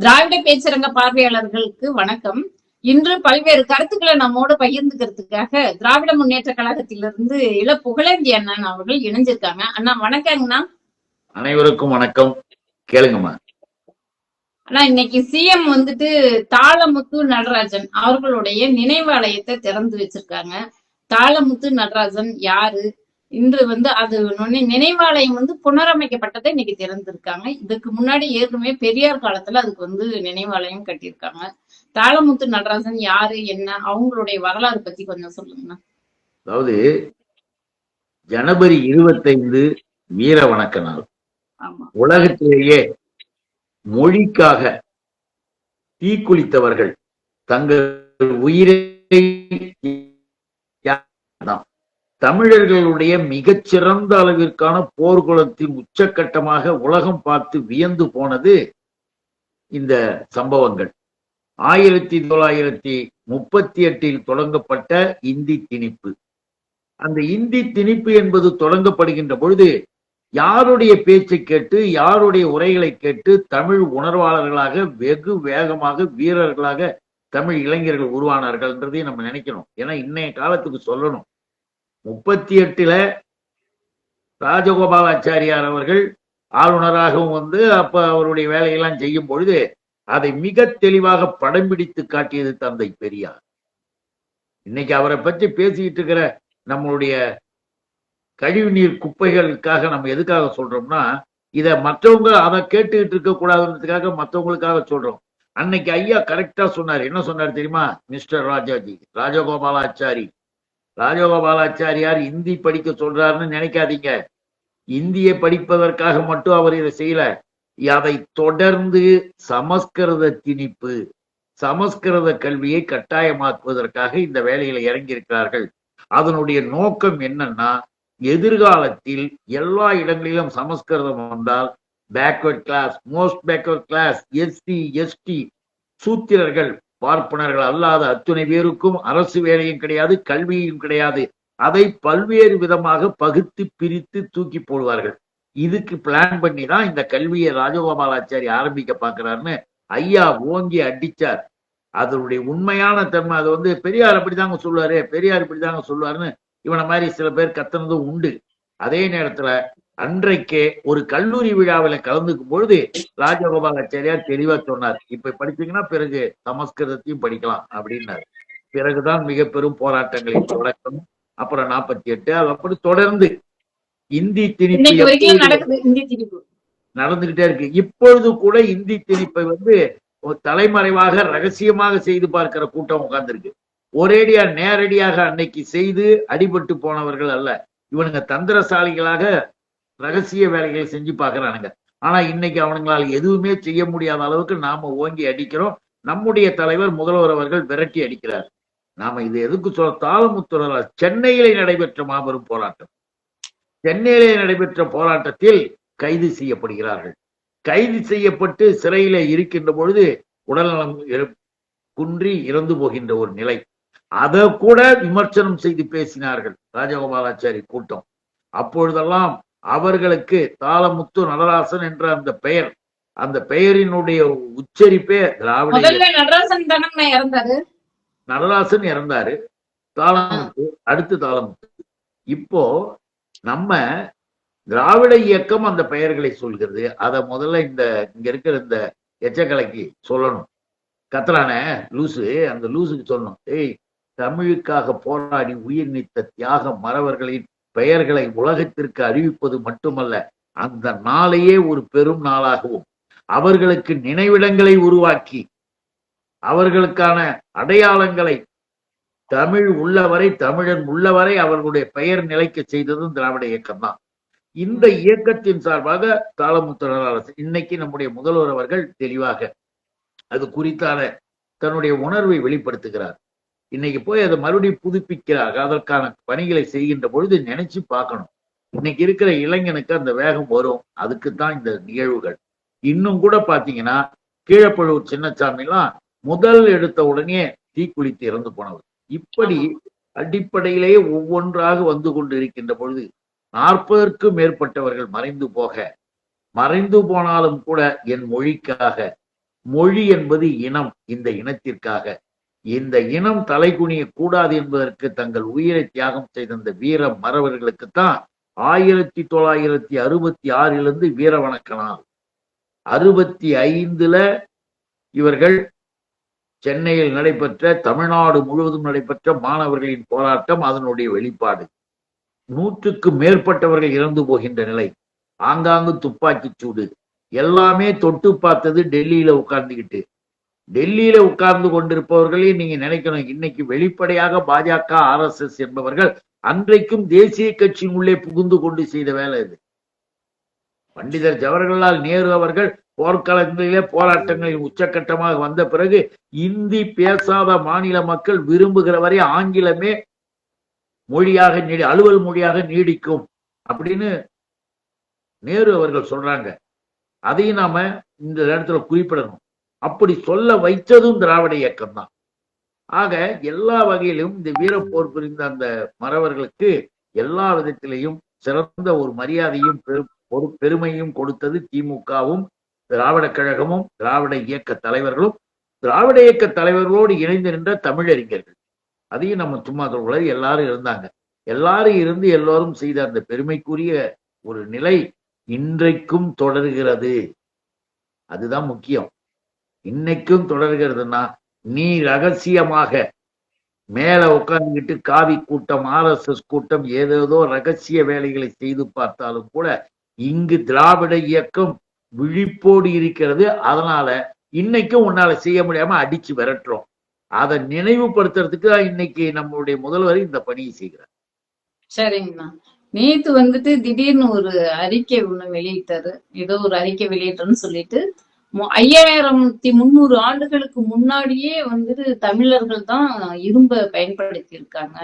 திராவிட பேச்சரங்க பார்வையாளர்களுக்கு வணக்கம். இன்று பல்வேறு கருத்துக்களை நம்மோடு பகிர்ந்துக்கிறதுக்காக திராவிட முன்னேற்ற கழகத்திலிருந்து இள புகழேந்தி அண்ணன் அவர்கள் இணைஞ்சிருக்காங்க. அண்ணா வணக்கங்கண்ணா. அனைவருக்கும் வணக்கம். கேளுங்கம்மா. ஆனா இன்னைக்கு சிஎம் வந்துட்டு தாளமுத்து நடராஜன் அவர்களுடைய நினைவாலயத்தை திறந்து வச்சிருக்காங்க. தாளமுத்து நடராஜன் யாரு? இன்று வந்து அது நினைவாலயம் வந்து புனரமைக்கப்பட்டதை இன்னைக்கு திறந்திருக்காங்க. இதுக்கு முன்னாடி ஏற்கனவே பெரியார் காலத்துல அதுக்கு வந்து நினைவாலயம் கட்டியிருக்காங்க. தாளமுத்து நடராஜன் யாரு என்ன அவங்களுடைய வரலாறு பத்தி கொஞ்சம் சொல்லுங்கண்ணா. அதாவது ஜனவரி இருபத்தைந்து வீர வணக்க நாள். ஆமா. உலகத்திலேயே மொழிக்காக தீக்குளித்தவர்கள் தங்கள் உயிரை. தமிழர்களுடைய மிகச்சிறந்த அளவிற்கான போர்க்குளத்தின் உச்சக்கட்டமாக உலகம் பார்த்து வியந்து போனது இந்த சம்பவங்கள். ஆயிரத்தி தொள்ளாயிரத்தி முப்பத்தி எட்டில் தொடங்கப்பட்ட இந்தி திணிப்பு. அந்த இந்தி திணிப்பு என்பது தொடங்கப்படுகின்ற பொழுது யாருடைய பேச்சை கேட்டு யாருடைய உரைகளை கேட்டு தமிழ் உணர்வாளர்களாக வெகு வேகமாக வீரர்களாக தமிழ் இளைஞர்கள் உருவானார்கள்ன்றதையும் நம்ம நினைக்கணும். ஏன்னா இன்னைய காலத்துக்கு சொல்லணும். முப்பத்தி எட்டுல ராஜகோபாலாச்சாரியார் அவர்கள் ஆளுநராகவும் வந்து அப்ப அவருடைய வேலையெல்லாம் செய்யும் பொழுது அதை மிக தெளிவாக படம் பிடித்து காட்டியது தந்தை பெரியார். இன்னைக்கு அவரை பற்றி பேசிக்கிட்டு இருக்கிற நம்மளுடைய கழிவுநீர் குப்பைகளுக்காக நம்ம எதுக்காக சொல்றோம்னா இதை மற்றவங்க அதை கேட்டுக்கிட்டு இருக்க கூடாதுன்றதுக்காக மற்றவங்களுக்காக சொல்றோம். அன்னைக்கு ஐயா கரெக்டா சொன்னார். என்ன சொன்னார் தெரியுமா? மிஸ்டர் ராஜாஜி ராஜகோபாலாச்சாரி. ராஜகோபாலாச்சாரியார் இந்தி படிக்க சொல்றாருன்னு நினைக்காதீங்க. இந்தியை படிப்பதற்காக மட்டும் அவர் இதை செய்யல. அதை தொடர்ந்து சமஸ்கிருத திணிப்பு சமஸ்கிருத கல்வியை கட்டாயமாக்குவதற்காக இந்த வேலையில இறங்கியிருக்கிறார்கள். அதனுடைய நோக்கம் என்னன்னா எதிர்காலத்தில் எல்லா இடங்களிலும் சமஸ்கிருதம் வந்தால் backward class most backward class SC ST சூத்திரர்கள் பார்ப்பனர்கள் அல்லாத அத்துணை பேருக்கும் அரசு வேலையும் கிடையாது கல்வியும் கிடையாது. அதை பல்வேறு விதமாக பகுத்து பிரித்து தூக்கி போடுவார்கள். இதுக்கு பிளான் பண்ணி தான் இந்த கல்வியை ராஜகோபாலாச்சாரி ஆரம்பிக்க பாக்குறாருன்னு ஐயா ஓங்கி அடிச்சார். அதனுடைய உண்மையான தன்மை அது வந்து பெரியார் அப்படிதாங்க சொல்லுவாரு பெரியார் இப்படிதாங்க சொல்லுவாருன்னு இவனை மாதிரி சில பேர் கத்துனதும் உண்டு. அதே நேரத்துல அன்றைக்கே ஒரு கல்லூரி விழாவில கலந்துக்கும் பொழுது ராஜகோபாலாச்சாரியார் தெளிவா சொன்னார் இப்ப படிச்சீங்கன்னா பிறகு சமஸ்கிருதத்தையும் படிக்கலாம் அப்படின்னாரு. பிறகுதான் மிக பெரும் போராட்டங்களின் தொடக்கம். அப்புறம் நாற்பத்தி எட்டு அது அப்படி தொடர்ந்து இந்தி திணிப்பு நடந்துகிட்டே இருக்கு. இப்பொழுது கூட இந்தி திணிப்பை வந்து தலைமறைவாக ரகசியமாக செய்து பார்க்கிற கூட்டம் உட்கார்ந்திருக்கு. ஒரேடியா நேரடியாக அன்னைக்கு செய்து அடிபட்டு போனவர்கள் அல்ல. இவனுங்க தந்திரசாலிகளாக ரகசிய வேலைகளை செஞ்சு பார்க்கறானுங்க. ஆனா இன்னைக்கு அவனுங்களால் எதுவுமே செய்ய முடியாத அளவுக்கு நாம ஓங்கி அடிக்கிறோம். நம்முடைய தலைவர் முதல்வர் அவர்கள் விரட்டி அடிக்கிறார். நாம இது எதுக்கு சொல்ல தாளமுத்துறல சென்னையிலே நடைபெற்ற மாபெரும் போராட்டம். சென்னையிலே நடைபெற்ற போராட்டத்தில் கைது செய்யப்படுகிறார்கள். கைது செய்யப்பட்டு சிறையில இருக்கின்ற பொழுது உடல்நலம் குன்றி இறந்து போகின்ற ஒரு நிலை. அதை கூட விமர்சனம் செய்து பேசினார்கள் ராஜகோபாலாச்சாரி கூட்டம். அப்பொழுதெல்லாம் அவர்களுக்கு தாளமுத்து நடராசன் என்ற அந்த பெயர் அந்த பெயரினுடைய உச்சரிப்பே திராவிட நடராசன் இறந்தாரு. நடராசன் இறந்தாரு. தாளமுத்து அடுத்து தாளமுத்து. இப்போ நம்ம திராவிட இயக்கம் அந்த பெயர்களை சொல்கிறது. அத முதல்ல இந்த இங்க இருக்கிற இந்த எச்சக்கலைக்கு சொல்லணும். கத்துறானே லூசு அந்த லூசுக்கு சொல்லணும். ஏய் தமிழுக்காக போராடி உயிர் நீத்த தியாக மறவர்களின் பெயர்களை உலகத்திற்கு அறிவிப்பது மட்டுமல்ல அந்த நாளையே ஒரு பெரும் நாளாகவும் அவர்களுக்கு நினைவிடங்களை உருவாக்கி அவர்களுக்கான அடையாளங்களை தமிழ் உள்ளவரை தமிழன் உள்ளவரை அவர்களுடைய பெயர் நிலைக்க செய்ததும் திராவிட இயக்கம் தான் இந்த இயக்கத்தின் சார்பாக தாளமுத்தரர் அரசு இன்னைக்கு நம்முடைய முதல்வர் அவர்கள் தெளிவாக அது குறித்தான தன்னுடைய உணர்வை வெளிப்படுத்துகிறார். இன்னைக்கு போய் அதை மறுபடியும் புதுப்பிக்கிறார். அதற்கான பணிகளை செய்கின்ற பொழுது நினைச்சு பார்க்கணும். இன்னைக்கு இருக்கிற இளைஞனுக்கு அந்த வேகம் வரும். அதுக்கு தான் இந்த நிகழ்வுகள். இன்னும் கூட பாத்தீங்கன்னா கீழப்பழுவூர் சின்னசாமிலாம் முதல் எடுத்த உடனே தீக்குளித்து இறந்து போனவர். இப்படி அடிப்படையிலேயே ஒவ்வொன்றாக வந்து கொண்டு இருக்கின்ற பொழுது நாற்பதற்கும் மேற்பட்டவர்கள் மறைந்து போக மறைந்து போனாலும் கூட என் மொழிக்காக மொழி என்பது இனம். இந்த இனத்திற்காக இந்த இனம் தலைகுனிய கூடாது என்பதற்கு தங்கள் உயிரை தியாகம் செய்த இந்த வீர மறவர்களுக்குத்தான் ஆயிரத்தி தொள்ளாயிரத்தி அறுபத்தி ஆறிலிருந்து வீர வணக்க நாள் அறுபத்தி ஐந்துல இவர்கள் சென்னையில் நடைபெற்ற தமிழ்நாடு முழுவதும் நடைபெற்ற மாணவர்களின் போராட்டம் அதனுடைய வெளிப்பாடு. நூற்றுக்கு மேற்பட்டவர்கள் இறந்து போகின்ற நிலை. ஆங்காங்கு துப்பாக்கிச் சூடு. எல்லாமே தொட்டு பார்த்தது டெல்லியில உட்கார்ந்துகிட்டு. டெல்லியில உட்கார்ந்து கொண்டிருப்பவர்களையும் நீங்க நினைக்கணும். இன்னைக்கு வெளிப்படையாக பாஜக ஆர் எஸ் எஸ் என்பவர்கள் அன்றைக்கும் தேசிய கட்சியின் உள்ளே புகுந்து கொண்டு செய்த வேலை இது. பண்டிதர் ஜவஹர்லால் நேரு அவர்கள் போர்க்களங்களிலே போராட்டங்களின் உச்சக்கட்டமாக வந்த பிறகு இந்தி பேசாத மாநில மக்கள் விரும்புகிற வரை ஆங்கிலமே மொழியாக நீடி அலுவல் மொழியாக நீடிக்கும் அப்படின்னு நேரு அவர்கள் சொல்றாங்க. அதையும் நாம இந்த இடத்துல குறிப்பிடணும். அப்படி சொல்ல வைத்ததும் திராவிட இயக்கம் தான் ஆக எல்லா வகையிலும் இந்த வீரப்போர் புரிந்த அந்த மறவர்களுக்கு எல்லா விதத்திலையும் சிறந்த ஒரு மரியாதையும் பெரு ஒரு பெருமையும் கொடுத்தது திமுகவும் திராவிட கழகமும் திராவிட இயக்க தலைவர்களும். திராவிட இயக்க தலைவர்களோடு இணைந்து நின்ற தமிழறிஞர்கள். அதையும் நம்ம சும்மா சொல்லக்கூடாது எல்லாரும் இருந்தாங்க. எல்லாரும் இருந்து எல்லோரும் செய்த அந்த பெருமைக்குரிய ஒரு நிலை இன்றைக்கும் தொடர்கிறது. அதுதான் முக்கியம். இன்னைக்கும் தொடர்கிறதுனா நீ ரகசியமாக மேல உட்கார்ந்துகிட்டு காவி கூட்டம் ஆர்எஸ்எஸ் கூட்டம் ஏதேதோ ரகசிய வேலைகளை செய்து பார்த்தாலும் கூட இங்கு திராவிட இயக்கம் விழிப்போடு இருக்கிறது. அதனால இன்னைக்கும் உன்னால செய்ய முடியாம அடிச்சு விரட்டுறோம். அதை நினைவுபடுத்துறதுக்கு தான் இன்னைக்கு நம்மளுடைய முதல்வர் இந்த பணியை செய்கிறார். சரிங்கண்ணா நேத்து வந்துட்டு திடீர்னு ஒரு அறிக்கை ஒண்ணு வெளியிட்டாரு. ஏதோ ஒரு அறிக்கை வெளியிட்டோன்னு சொல்லிட்டு ஐயாயிரத்தி முந்நூறு ஆண்டுகளுக்கு முன்னாடியே வந்துட்டு தமிழர்கள் தான் இரும்ப பயன்படுத்தி இருக்காங்க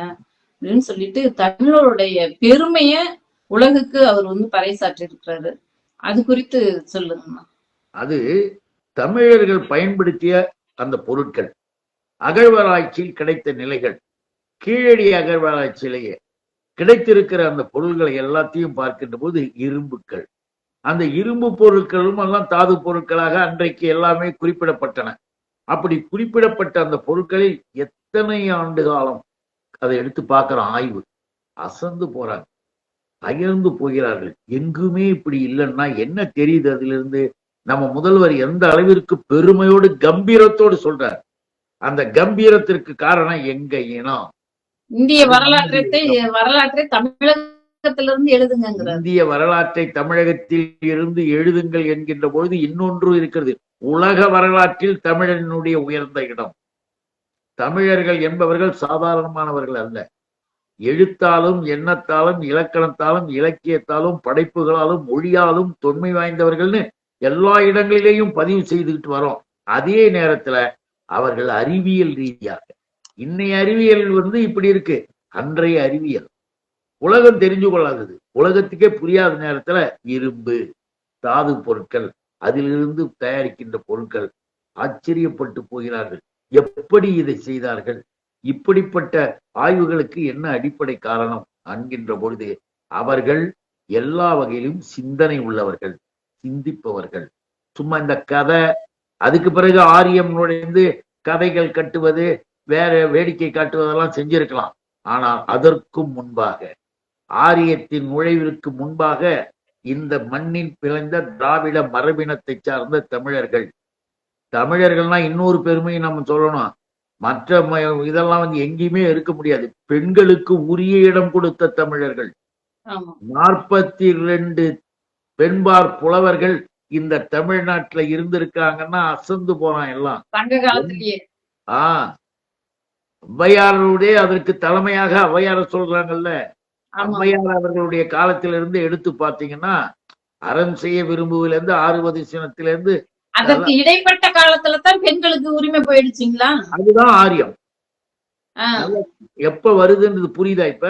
அப்படின்னு சொல்லிட்டு தமிழருடைய பெருமைய உலகுக்கு அவர் வந்து பறைசாற்றி இருக்கிறாரு அது குறித்து சொல்லுங்கண்ணா அது தமிழர்கள் பயன்படுத்திய அந்த பொருட்கள். அகழ்வாராய்ச்சியில் கிடைத்த நிலைகள். கீழடி அகழ்வாராய்ச்சியிலேயே கிடைத்திருக்கிற அந்த பொருள்களை எல்லாத்தையும் பார்க்கின்ற போது இரும்புக்கள். அந்த இரும்பு பொருட்களும் எல்லாம் தாது பொருட்களாக அன்றைக்கு எல்லாமே குறிப்பிடப்பட்டன. அப்படி குறிப்பிடப்பட்ட அந்த பொருட்களில் எத்தனை ஆண்டு காலம்? அதை எடுத்து பார்க்குற ஆய்வு. அசந்து போறாங்க. அயர்ந்து போகிறார்கள். எங்குமே இப்படி இல்லைன்னா என்ன தெரியுது அதிலிருந்து? நம்ம முதல்வர் எந்த அளவிற்கு பெருமையோடு கம்பீரத்தோடு சொல்றார். அந்த கம்பீரத்திற்கு காரணம் எங்க இனம் இந்திய வரலாற்றை வரலாற்றை தமிழகத்திலிருந்து எழுதுங்க இந்திய வரலாற்றை தமிழகத்தில் இருந்து எழுதுங்கள் என்கின்ற பொழுது இன்னொன்று இருக்கிறது. உலக வரலாற்றில் தமிழனுடைய உயர்ந்த இடம். தமிழர்கள் என்பவர்கள் சாதாரணமானவர்கள் அல்ல. எழுத்தாலும் எண்ணத்தாலும் இலக்கணத்தாலும் இலக்கியத்தாலும் படைப்புகளாலும் மொழியாலும் தொன்மை வாய்ந்தவர்கள்னு எல்லா இடங்களிலேயும் பதிவு செய்துக்கிட்டு வரோம். அதே நேரத்துல அவர்கள் அறிவியல் ரீதியாக. இன்னைய அறிவியல் வந்து இப்படி இருக்கு. அன்றைய அறிவியல். உலகம் தெரிஞ்சு கொள்ளாதது. உலகத்துக்கே புரியாத நேரத்துல இரும்பு தாது பொருட்கள் அதிலிருந்து தயாரிக்கின்ற பொருட்கள் ஆச்சரியப்பட்டு போகிறார்கள். எப்படி இதை செய்தார்கள்? இப்படிப்பட்ட ஆய்வுகளுக்கு என்ன அடிப்படை காரணம் என்கின்ற பொழுது அவர்கள் எல்லா வகையிலும் சிந்தனை உள்ளவர்கள் சிந்திப்பவர்கள். சும்மா இந்த கதை அதுக்கு பிறகு ஆரியம் நுழைந்து கதைகள் கட்டுவது வேற வேடிக்கை காட்டுவதெல்லாம் செஞ்சிருக்கலாம். ஆனால் அதற்கும் முன்பாக ஆரியத்தின் நுழைவிற்கு முன்பாக இந்த மண்ணில் பிறந்த திராவிட மரபினத்தை சார்ந்த தமிழர்கள். தமிழர்கள்னா இன்னொரு பெருமையை நம்ம சொல்லணும். மற்ற இதெல்லாம் வந்து எங்கேயுமே இருக்க முடியாது. பெண்களுக்கு உரிய இடம் கொடுத்த தமிழர்கள். நாற்பத்தி ரெண்டு பெண்பார் புலவர்கள் இந்த தமிழ்நாட்டுல இருந்திருக்காங்கன்னா அசந்து போறான் எல்லாம். ஆஹ் ஔவையாருடைய அதற்கு தலைமையாக ஔவையார சொல்றாங்கல்ல ஆமா. ஔவையார் அவர்களுடைய காலத்திலிருந்து எடுத்து பாத்தீங்கன்னா அறம் செய்ய விரும்புவிலிருந்து ஆறுவது சினத்திலிருந்து அதற்கு இடைப்பட்ட காலத்துல தான் பெண்களுக்கு உரிமை போயிடுச்சுங்களா? அதுதான் ஆரியம். எப்ப வருதுன்றது புரியுதா இப்ப.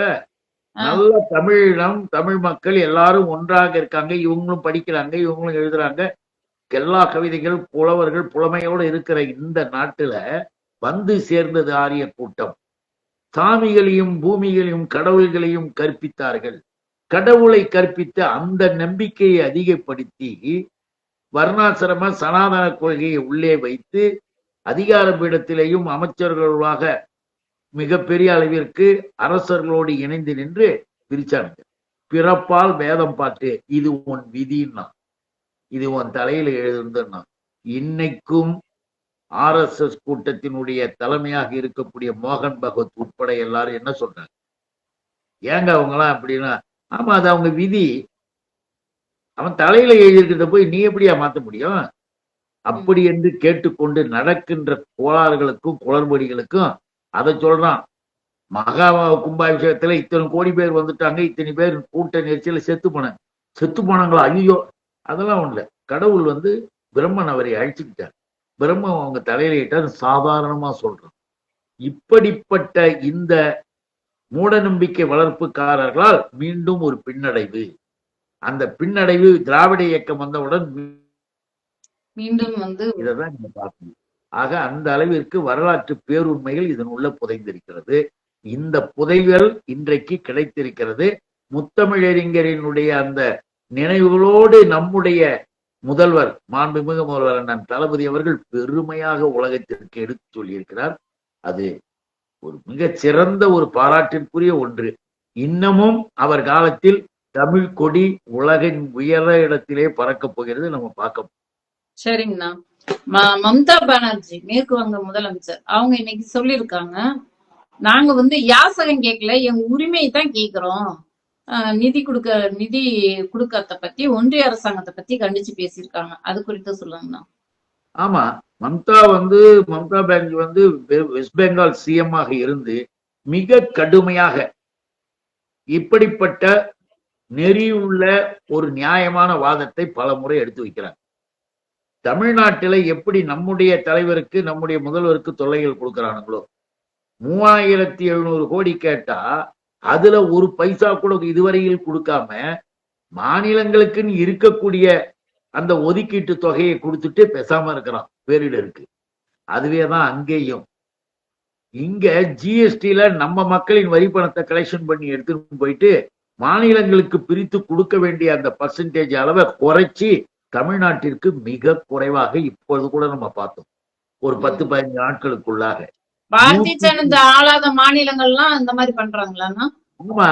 நல்ல தமிழினம் தமிழ் மக்கள் எல்லாரும் ஒன்றாக இருக்காங்க. இவங்களும் படிக்கிறாங்க இவங்களும் எழுதுறாங்க. எல்லா கவிதைகள் புலவர்கள் புலமையோடு இருக்கிற இந்த நாட்டுல வந்து சேர்ந்தது ஆரிய கூட்டம். சாமிகளையும் பூமிகளையும் கடவுள்களையும் கற்பித்தார்கள். கடவுளை கற்பித்து அந்த நம்பிக்கையை அதிகப்படுத்தி வர்ணாசிரம சனாதன கொள்கையை உள்ளே வைத்து அதிகார பீடத்திலேயும் அமைச்சர்களாக மிகப்பெரிய அளவிற்கு அரசர்களோடு இணைந்து நின்று பிரிச்சானுங்க பிறப்பால் வேதம் பார்த்து இது உன் விதின்னா. இது உன் தலையில எழுதுன்னா இன்னைக்கும் ஆர் எஸ் எஸ் கூட்டத்தினுடைய தலைமையாக இருக்கக்கூடிய மோகன் பகவத் உட்பட எல்லாரும் என்ன சொல்றாங்க? ஏங்க அவங்களாம் அப்படின்னா ஆமா அது அவங்க விதி. அவன் தலையில எழுதியிருக்கிறத போய் நீ எப்படியா மாத்த முடியும்? அப்படி என்று கேட்டுக்கொண்டு நடக்கின்ற கோளாறுகளுக்கும் குளறுபடிகளுக்கும் அதை சொல்றான். மகா கும்பாபிஷேகத்துல இத்தனை கோடி பேர் வந்துட்டாங்க இத்தனை பேர் கூட்ட நெரிச்சல செத்து போனாங்க செத்து போனாங்களா? ஐயோ அதெல்லாம் ஒண்ணுல கடவுள் வந்து பிரம்மன் அவரை அழிச்சுக்கிட்டார். பிரம்மன் அவங்க தலையில இட்டார் சாதாரணமா சொல்றான் இப்படிப்பட்ட இந்த மூட நம்பிக்கை வளர்ப்புக்காரர்களால் மீண்டும் ஒரு பின்னடைவு. அந்த பின்னடைவு திராவிட இயக்கம் வந்தவுடன் மீண்டும் வந்து இதைதான் நீங்க பார்க்கணும். ஆக அந்த அளவிற்கு வரலாற்று பேருண்மைகள் இதன் உள்ள புதைந்திருக்கிறது. இந்த புதைகள் இன்றைக்கு கிடைத்திருக்கிறது. முத்தமிழறிஞரினுடைய அந்த நினைவுகளோடு நம்முடைய முதல்வர் மாண்புமிகு முதல்வர் அண்ணன் தளபதி அவர்கள் பெருமையாக உலகத்திற்கு எடுத்து சொல்லியிருக்கிறார். அது ஒரு மிகச் சிறந்த ஒரு பாராட்டிற்குரிய ஒன்று. இன்னமும் அவர் காலத்தில் தமிழ் கொடி உலகின் உயர இடத்திலே பறக்கப் போகிறது நம்ம பார்க்க சரிங்கண்ணா. ம- மம்தா பானர்ஜி மேற்கு வங்க முதலமைச்சர் அவங்க இன்னைக்கு சொல்லியிருக்காங்க நாங்க வந்து யாசகம் கேட்கல எங்க உரிமையை தான் கேக்குறோம் நிதி கொடுக்க நிதி கொடுக்கறத பத்தி ஒன்றிய அரசாங்கத்தை பத்தி கண்டிச்சு பேசியிருக்காங்க. அது குறித்து சொல்லுங்கண்ணா. ஆமா மம்தா வந்து மம்தா பானர்ஜி வந்து வெ- வெஸ்ட் பெங்கால் சிஎம் ஆக இருந்து மிக கடுமையாக இப்படிப்பட்ட நெறியுள்ள ஒரு நியாயமான வாதத்தை பல முறை எடுத்து வைக்கிறாங்க. தமிழ்நாட்டில எப்படி நம்முடைய தலைவருக்கு நம்முடைய முதல்வருக்கு தொல்லைகள் கொடுக்கறானுங்களோ? மூவாயிரத்தி எழுநூறு கோடி கேட்டா அதுல ஒரு பைசா கூட இதுவரையில் கொடுக்காம மாநிலங்களுக்குன்னு இருக்கக்கூடிய அந்த ஒதுக்கீட்டு தொகையை கொடுத்துட்டு பேசாம இருக்கிறான் பேரிடருக்கு அதுவே தான் அங்கேயும். இங்க ஜிஎஸ்டில நம்ம மக்களின் வரி பணத்தை கலெக்ஷன் பண்ணி எடுத்துட்டு போயிட்டு மாநிலங்களுக்கு பிரித்து கொடுக்க வேண்டிய அந்த பர்சன்டேஜ் அளவை குறைச்சி தமிழ்நாட்டிற்கு மிக குறைவாக இப்பொழுது கூட நம்ம பார்த்தோம். ஒரு பத்து பதினஞ்சு நாட்களுக்குள்ளாக பாரதிய ஜனதா ஆளாத மாநிலங்கள்லாம் இந்த மாதிரி பண்றாங்களாண்ணா? ஆமா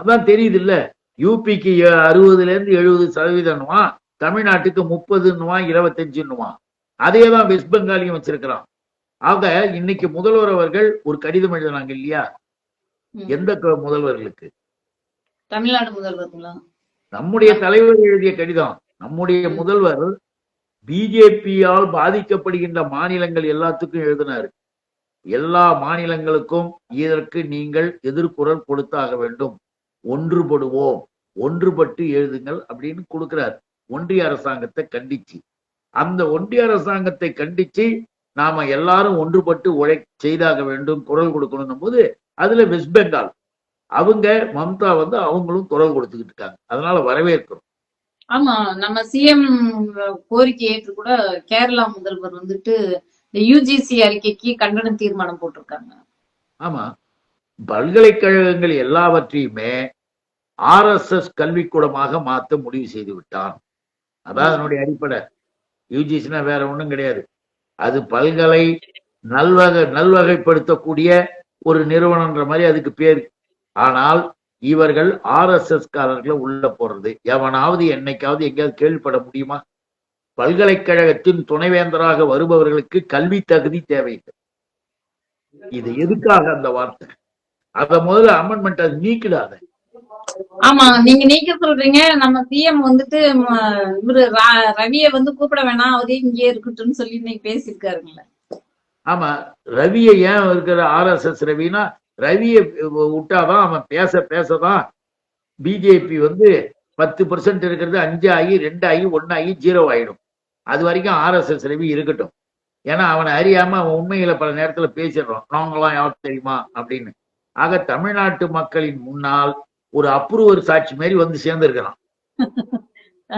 அதான் தெரியுது இல்ல யூபிக்கு அறுபதுல இருந்து எழுபது சதவீதம்னுவா தமிழ்நாட்டுக்கு முப்பதுன்னுவான் இருபத்தஞ்சுன்னுவான். அதே தான் வெஸ்ட் பெங்காலையும் வச்சிருக்கிறான். ஆக இன்னைக்கு முதல்வர் அவர்கள் ஒரு கடிதம் எழுதினாங்க இல்லையா. எந்த முதல்வர்களுக்கு? தமிழ்நாடு முதல்வருங்களா நம்முடைய தலைவர் எழுதிய கடிதம். நம்முடைய. முதல்வர் பிஜேபியால் பாதிக்கப்படுகின்ற மாநிலங்கள் எல்லாத்துக்கும் எழுதினாரு. எல்லா மாநிலங்களுக்கும் இதற்கு நீங்கள் எதிர்குரல் கொடுத்தாக வேண்டும். ஒன்றுபடுவோம். ஒன்றுபட்டு எழுதுங்கள் அப்படின்னு கொடுக்கிறார். ஒன்றிய அரசாங்கத்தை கண்டிச்சு. அந்த ஒன்றிய அரசாங்கத்தை கண்டிச்சு நாம எல்லாரும் ஒன்றுபட்டு உழை செய்தாக வேண்டும் குரல் கொடுக்கணும் போது அதுல வெஸ்ட் பெங்கால். அவங்க மம்தா வந்து அவங்களும் குரல் கொடுத்துக்கிட்டு இருக்காங்க. அதனால வரவேற்கிறோம். ஆமா நம்ம சிஎம் கோரிக்கை ஏற்று கூட கேரளா முதல்வர் வந்துட்டு இந்த யூஜிசி அறிக்கைக்கு கண்டன தீர்மானம் போட்டிருக்காங்க. ஆமா. பல்கலைக்கழகங்கள் எல்லாவற்றையுமே ஆர்எஸ்எஸ் கல்விக்கூடமாக மாத்த முடிவு செய்து விட்டான். அதான் அதனுடைய அடிப்படை. யூஜிசினா வேற ஒண்ணும் கிடையாது. அது பல்கலை நல்வகை நல்வகைப்படுத்தக்கூடிய ஒரு நிறுவனம்ன்ற மாதிரி அதுக்கு பேர். ஆனால் இவர்கள் ஆர்எஸ்எஸ் காரர்களை உள்ள போறது எவனாவது என்னைக்காவது எங்கேயாவது கேள்விப்பட முடியுமா? பல்கலைக்கழகத்தின் துணைவேந்தராக வருபவர்களுக்கு கல்வி தகுதி தேவையில்லை. இது எதுக்காக அந்த வார்த்தை? அத முதல்ல அமெண்ட்மெண்ட் அது நீக்கிடாத. ஆமா நீங்க நீக்க சொல்றீங்க. நம்ம சிஎம் வந்துட்டு இவரு ரவிய வந்து கூப்பிட வேணாம். அவரே இங்கே இருக்கட்டும்னு சொல்லி இன்னைக்கு பேசியிருக்காருங்களே. ஆமா ரவியை ஏன் இருக்கிற ஆர்எஸ்எஸ் ரவினா ரவியை விட்டாதான் அவன் பேச பேசதான் பிஜேபி வந்து பத்து பர்சன்ட் இருக்கிறது அஞ்சு ஆகி ரெண்டு ஆகி ஒன்னு ஆகி ஜீரோ ஆயிடும். அது வரைக்கும் ஆர்எஸ்எஸ் ரவி இருக்கட்டும். ஏன்னா அவனை அறியாம அவன் உண்மைகளை பல நேரத்துல பேசிடுறான். நாங்களாம் யார் தெரியுமா? அப்படின்னு. ஆக தமிழ்நாட்டு மக்களின் முன்னால் ஒரு அப்ரூவர் சாட்சி மாதிரி வந்து சேர்ந்திருக்கிறான்.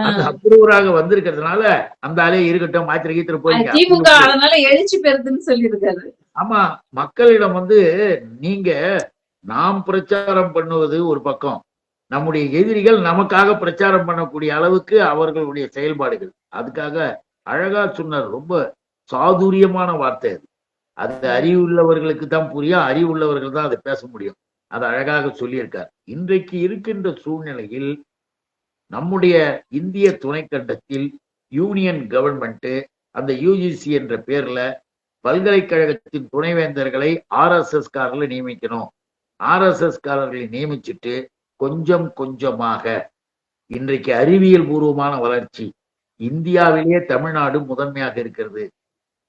அந்த அப்ரூவராக வந்திருக்கிறதுனால அந்த ஆளே இருக்கட்டும் மாத்திரை கீத்திர போய் எழுச்சி பெறுதுன்னு சொல்லியிருக்காரு. ஆமா மக்களிடம் வந்து நீங்க நாம் பிரச்சாரம் பண்ணுவது ஒரு பக்கம். நம்முடைய எதிரிகள் நமக்காக பிரச்சாரம் பண்ணக்கூடிய அளவுக்கு அவர்களுடைய செயல்பாடுகள். அதுக்காக அழகா சொன்னார். ரொம்ப சாதுரியமான வார்த்தை அது. அது அறிவு உள்ளவர்களுக்கு தான் புரியும். அறிவு உள்ளவர்கள் தான் அதை பேச முடியும். அதை அழகாக சொல்லியிருக்கார். இன்றைக்கு இருக்கின்ற சூழ்நிலையில் நம்முடைய இந்திய துணைக்கண்டத்தில் யூனியன் கவர்மெண்ட் அந்த யூஜிசி என்ற பேர்ல பல்கலைக்கழகத்தின் துணைவேந்தர்களை ஆர்எஸ்எஸ் காரர்களை நியமிக்கணும். ஆர்எஸ்எஸ் காரர்களை நியமிச்சுட்டு கொஞ்சம் கொஞ்சமாக இன்றைக்கு அறிவியல் பூர்வமான வளர்ச்சி. இந்தியாவிலேயே தமிழ்நாடு முதன்மையாக இருக்கிறது.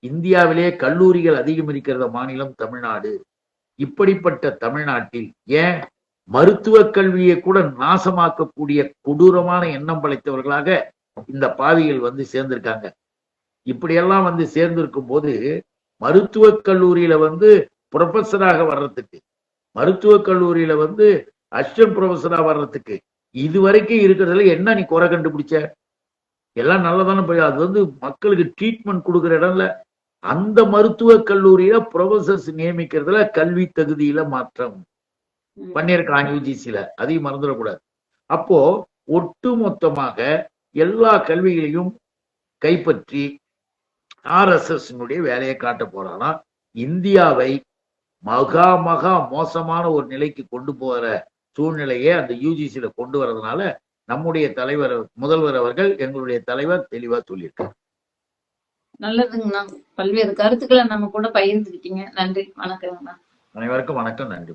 இந்தியாவிலேயே கல்லூரிகள் அதிகம் இருக்கிற மாநிலம் தமிழ்நாடு. இப்படிப்பட்ட தமிழ்நாட்டில் ஏன் மருத்துவ கல்வியை கூட நாசமாக்கக்கூடிய கொடூரமான எண்ணம் படைத்தவர்களாக இந்த பாவிகள் வந்து சேர்ந்திருக்காங்க. இப்படியெல்லாம் வந்து சேர்ந்திருக்கும் போது மருத்துவக் கல்லூரியில வந்து ப்ரொஃபஸராக வர்றதுக்கு மருத்துவக் கல்லூரியில வந்து அசிஸ்டன்ட் ப்ரொஃபஸரா வர்றதுக்கு இது வரைக்கும் இருக்கிறதுல என்ன நீ குறை கண்டுபிடிச்ச? எல்லாம் நல்லதானே போய் அது வந்து மக்களுக்கு ட்ரீட்மெண்ட் கொடுக்குற இடம்ல அந்த மருத்துவக் கல்லூரியில ப்ரொஃபசர்ஸ் நியமிக்கிறதுல கல்வி தகுதியில மாற்றம். பண்ணியிருக்கான் யூஜிசில அதையும் மறந்துடக்கூடாது. அப்போ ஒட்டு மொத்தமாக எல்லா கல்விகளையும் கைப்பற்றி ஆர்எஸ்எஸ் வேலையை காட்ட போறானா? இந்தியாவை மகா மகா மோசமான ஒரு நிலைக்கு கொண்டு போற சூழ்நிலையை அந்த யூஜிசியில கொண்டு வரதுனால நம்முடைய தலைவர் முதல்வர் அவர்கள் எங்களுடைய தலைவர் தெளிவா சொல்லியிருக்கார். நல்லதுங்கண்ணா பல்வேறு கருத்துக்களை நம்ம கூட பகிர்ந்துக்கிட்டீங்க. நன்றி. வணக்கங்கண்ணா அனைவருக்கும் வணக்கம். நன்றி.